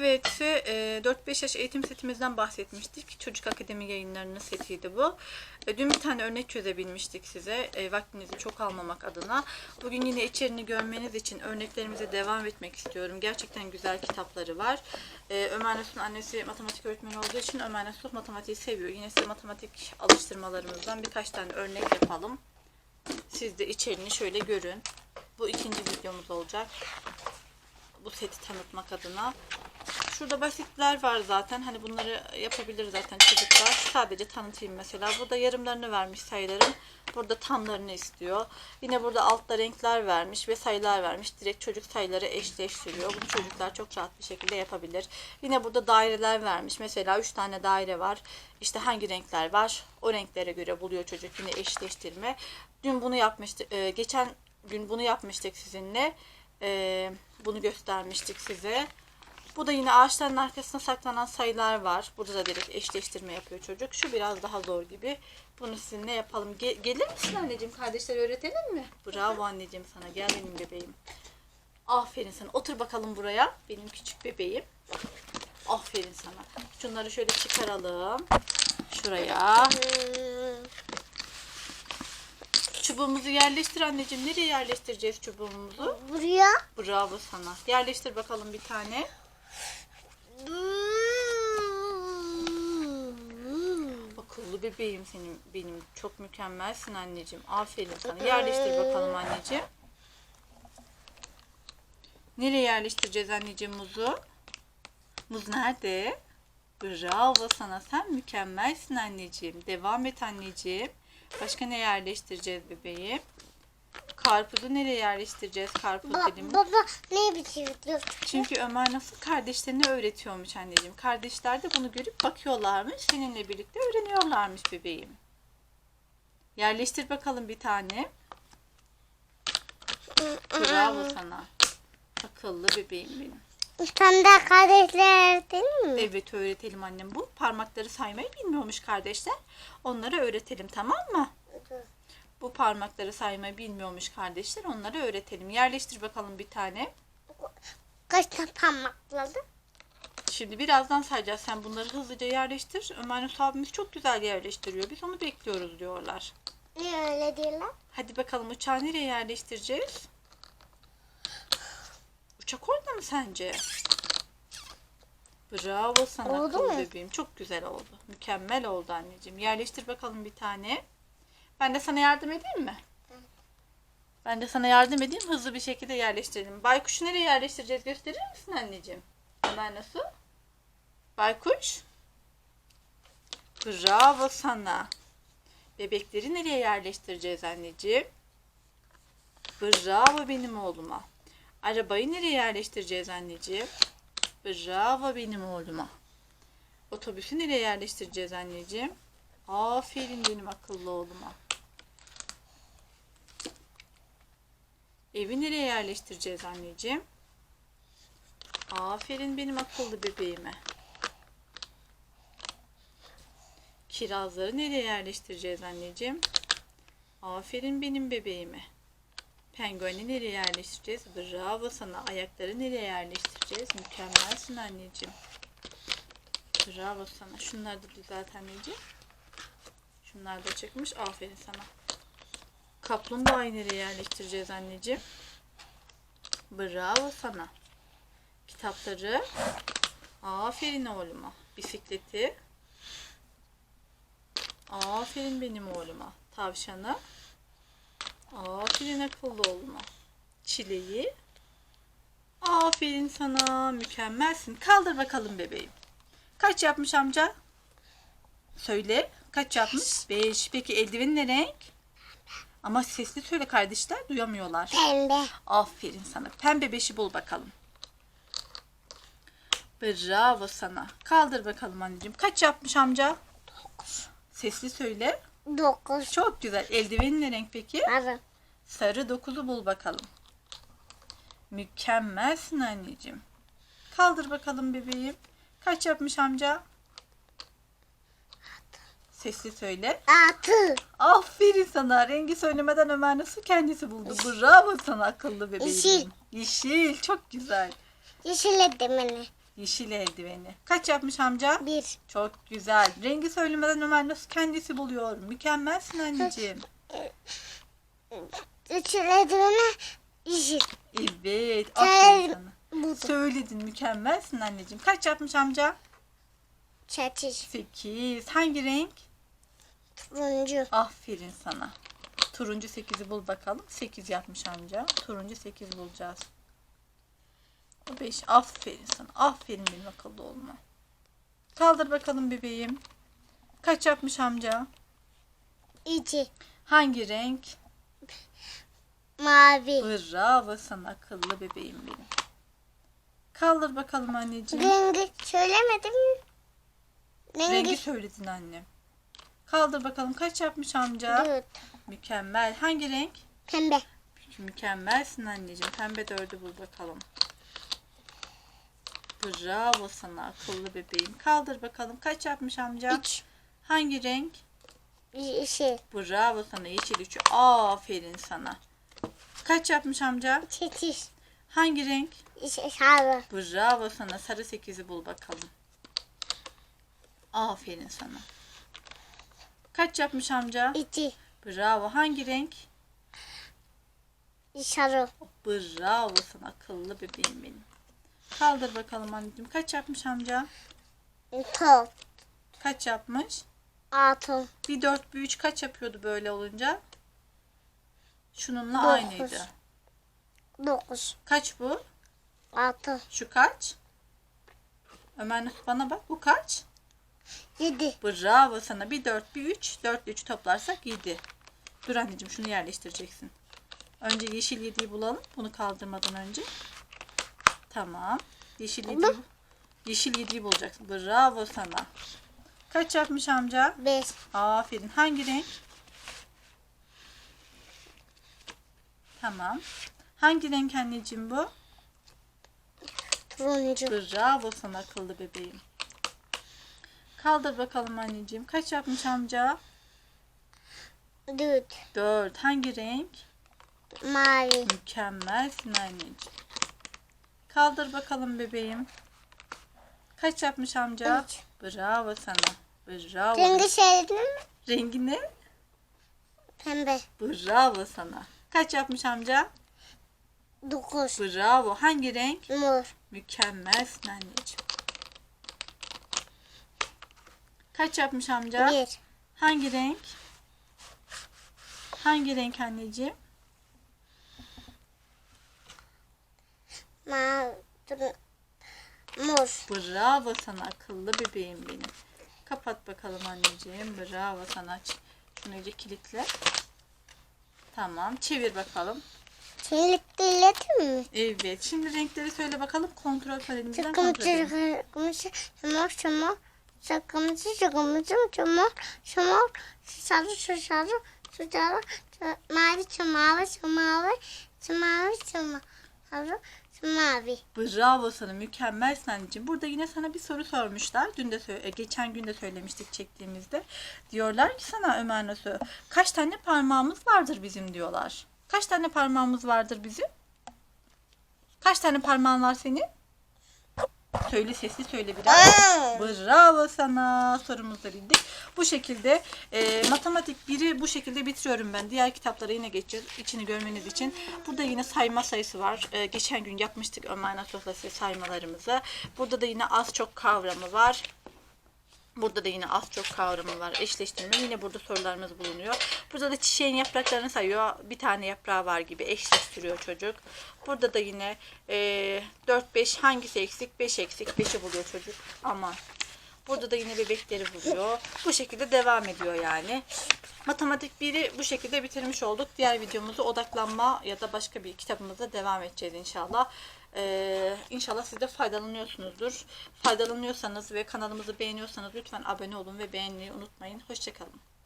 Evet, e, 4-5 yaş eğitim setimizden bahsetmiştik. Çocuk Akademi yayınlarının setiydi bu. E, Dün bir tane örnek çözebilmiştik size. E, Vaktinizi çok almamak adına. Bugün yine içerini görmeniz için örneklerimize devam etmek istiyorum. Gerçekten güzel kitapları var. E, Ömer Nasuh'un annesi matematik öğretmeni olduğu için Ömer Nasuh matematiği seviyor. Yine size matematik alıştırmalarımızdan birkaç tane örnek yapalım. Siz de içeriğini şöyle görün. Bu ikinci videomuz olacak bu seti tanıtmak adına. Şurada basitler var zaten. Hani bunları yapabilir zaten çocuklar. Sadece tanıtayım mesela. Burada yarımlarını vermiş sayıların. Burada tamlarını istiyor. Yine burada altta renkler vermiş ve sayılar vermiş. Direkt çocuk sayıları eşleştiriyor. Bunu çocuklar çok rahat bir şekilde yapabilir. Yine burada daireler vermiş. Mesela 3 tane daire var. İşte hangi renkler var? O renklere göre buluyor çocuk yine eşleştirme. Dün bunu yapmıştık. e, geçen gün bunu yapmıştık sizinle. E, bunu göstermiştik size. Bu da yine ağaçların arkasına saklanan sayılar var. Burada da direkt eşleştirme yapıyor çocuk. Şu biraz daha zor gibi. Bunu sizinle yapalım. Ge- gelir misin anneciğim? Kardeşler öğretelim mi? Bravo anneciğim sana. Gel benim bebeğim. Aferin sana. Otur bakalım buraya. Benim küçük bebeğim. Aferin sana. Şunları şöyle çıkaralım. Şuraya. Çubuğumuzu yerleştir anneciğim. Nereye yerleştireceğiz çubuğumuzu? Buraya. Bravo sana. Yerleştir bakalım bir tane. Akıllı bebeğim senin benim. Çok mükemmelsin anneciğim. Aferin sana. Yerleştir bakalım anneciğim. Nereye yerleştireceğiz anneciğim muzu? Muz nerede? Bravo sana. Sen mükemmelsin anneciğim. Devam et anneciğim. Başka ne yerleştireceğiz bebeğim? Karpuzu nereye yerleştireceğiz karpuz Ba- dilimi? baba ne biçim? Çünkü Ömer nasıl kardeşlerine öğretiyormuş anneciğim. Kardeşler de bunu görüp bakıyorlarmış. Seninle birlikte öğreniyorlarmış bebeğim. Yerleştir bakalım bir tane. Bravo sana. Akıllı bebeğim benim. Sen de kardeşler değil mi? Evet öğretelim annem bu. Parmakları saymayı bilmiyormuş kardeşler. Onlara öğretelim tamam mı? Bu parmakları saymayı bilmiyormuş kardeşler. Onlara öğretelim. Yerleştir bakalım bir tane. Kaç tane parmakladı? Şimdi birazdan sayacağız. Sen bunları hızlıca yerleştir. Ömer Nasuh abimiz çok güzel yerleştiriyor. Biz onu bekliyoruz diyorlar. Niye öyle diyorlar? Hadi bakalım uçağı nereye yerleştireceğiz? Uçak orada mı sence? Bravo sana Oldu akıllı mu? bebeğim. Çok güzel oldu. Mükemmel oldu anneciğim. Yerleştir bakalım bir tane. Ben de sana yardım edeyim mi? Ben de sana yardım edeyim. Hızlı bir şekilde yerleştirelim. Baykuşu nereye yerleştireceğiz gösterir misin anneciğim? Ömer nasıl? Baykuş. Bravo sana. Bebekleri nereye yerleştireceğiz anneciğim? Bravo benim oğluma. Arabayı nereye yerleştireceğiz anneciğim? Bravo benim oğluma. Otobüsü nereye yerleştireceğiz anneciğim? Aferin benim akıllı oğluma. Evi nereye yerleştireceğiz anneciğim? Aferin benim akıllı bebeğime. Kirazları nereye yerleştireceğiz anneciğim? Aferin benim bebeğime. Pengueni nereye yerleştireceğiz? Bravo sana. Ayakları nereye yerleştireceğiz? Mükemmelsin anneciğim. Bravo sana. Şunları da düzelt anneciğim. Şunlar da çıkmış. Aferin sana. Kaplumbağayı nereye yerleştireceğiz anneciğim? Bravo sana. Kitapları. Aferin oğluma. Bisikleti. Aferin benim oğluma. Tavşanı. Aferin akıllı oğluma. Çileği. Aferin sana. Mükemmelsin. Kaldır bakalım bebeğim. Kaç yapmış amca? Söyle. Kaç yapmış? Beş. Peki eldivenin ne renk? Ama sesli söyle kardeşler duyamıyorlar. Pembe. Aferin sana. Pembe beşi bul bakalım. Bravo sana. Kaldır bakalım anneciğim. Kaç yapmış amca? Sesli söyle. Dokuz. Çok güzel. Eldivenin ne renk peki? Sarı. Sarı dokuzu bul bakalım. Mükemmelsin anneciğim. Kaldır bakalım bebeğim. Kaç yapmış amca? Sesli söyle. Altı. Aferin sana. Rengi söylemeden Ömer nasıl kendisi buldu. Bravo sana akıllı bebeğim. Yeşil. Yeşil. Çok güzel. Yeşil beni. Yeşil eldiveni. Kaç yapmış amca? Bir. Çok güzel. Rengi söylemeden Ömer nasıl kendisi buluyor. Mükemmelsin anneciğim. Üç eldiveni yeşil. Evet. Aferin sana. Bu da. Söyledin mükemmelsin anneciğim. Kaç yapmış amca? Çeçil. 8. Hangi renk? Turuncu. Aferin sana. Turuncu 8'i bul bakalım. 8 yapmış amca. Turuncu 8 bulacağız. 5. Aferin sana. Aferin benim akıllı olma. Kaldır bakalım bebeğim. Kaç yapmış amca? İki. Hangi renk? Mavi. Bravo sana akıllı bebeğim benim. Kaldır bakalım anneciğim. Rengi söylemedim mi? Rengi Rengi söyledin annem. Kaldır bakalım kaç yapmış amca? dört. Mükemmel. Hangi renk? Pembe. Mükemmelsin anneciğim. Pembe dördü bul bakalım. Bravo sana akıllı bebeğim. Kaldır bakalım. Kaç yapmış amca? Üç. Hangi renk? Yeşil. Bravo sana yeşil üçü. Aferin sana. Kaç yapmış amca? Çeçil. Hangi renk? Sarı. Bravo sana. Sarı sekizi bul bakalım. Aferin sana. Kaç yapmış amca? İki. Bravo. Hangi renk? Sarı. Bravo sana akıllı bebeğim benim. Kaldır bakalım anneciğim. Kaç yapmış amca? Top. Kaç yapmış? Altın. Bir dört bir üç kaç yapıyordu böyle olunca? Şununla Dokuz. aynıydı. Dokuz. Kaç bu? Altı. Şu kaç? Ömer bana bak. Bu kaç? Yedi. Bravo sana. Bir dört bir üç. Dört üç toplarsak yedi. Dur anneciğim şunu yerleştireceksin. Önce yeşil yediği bulalım. Bunu kaldırmadan önce. Tamam. Yeşil yediği, yeşil yediği bulacaksın. Bravo sana. Kaç yapmış amca? Beş. Aferin. Hangi renk? Tamam. Hangi renk anneciğim bu? Turuncu. Bravo sana akıllı bebeğim. Kaldır bakalım anneciğim. Kaç yapmış amca? Dört. Dört. Hangi renk? Mavi. Mükemmelsin anneciğim. Kaldır bakalım bebeğim. Kaç yapmış amca? Üç. Bravo sana. Bravo. Rengi söyledin mi? Rengi ne? Pembe. Bravo sana. Kaç yapmış amca? Dokuz. Bravo. Hangi renk? Mor. Mükemmelsin anneciğim. Kaç yapmış amca? Bir. Hangi renk? Hangi renk anneciğim? Mavi. Mor. Bravo sana akıllı bebeğim benim. Kapat bakalım anneciğim. Bravo sana. Aç. Şunu iyice kilitle. Tamam. Çevir bakalım. Çelik dilletin mi? Evet. Şimdi renkleri söyle bakalım. Kontrol panelimizden kontrol edelim. sakımcı, şamar, şamar, sakımcı, sakımcı, şamar, şamar, sarı, sarı, sarı, mavi, şu mavi, şu mavi, şu mavi. Bravo sana. Mükemmelsin anneciğim. Burada yine sana bir soru sormuşlar. Dün de e, geçen gün de söylemiştik çektiğimizde. Diyorlar ki sana Ömer Nasuh kaç tane parmağımız vardır bizim diyorlar. Kaç tane parmağımız vardır bizim? Kaç tane parmağın var senin? Söyle sesli söyle biraz. Bravo sana. Sorumuzu bildik. Bu şekilde e, matematik 1'i bu şekilde bitiriyorum ben. Diğer kitaplara yine geçeceğiz. içini görmeniz için. Burada yine sayma sayısı var. E, geçen gün yapmıştık Ömer Nasuh'la saymalarımızı. Burada da yine az çok kavramı var. Burada da yine az çok kavramı var. Eşleştirme. Yine burada sorularımız bulunuyor. Burada da çiçeğin yapraklarını sayıyor. Bir tane yaprağı var gibi eşleştiriyor çocuk. Burada da yine e, 4-5 hangisi eksik? 5 eksik. 5'i buluyor çocuk. Ama burada da yine bebekleri buluyor. Bu şekilde devam ediyor yani. Matematik 1'i bu şekilde bitirmiş olduk. Diğer videomuzu odaklanma ya da başka bir kitabımızda devam edeceğiz inşallah. Ee, inşallah siz de faydalanıyorsunuzdur. Faydalanıyorsanız ve kanalımızı beğeniyorsanız lütfen abone olun ve beğenmeyi unutmayın. Hoşçakalın.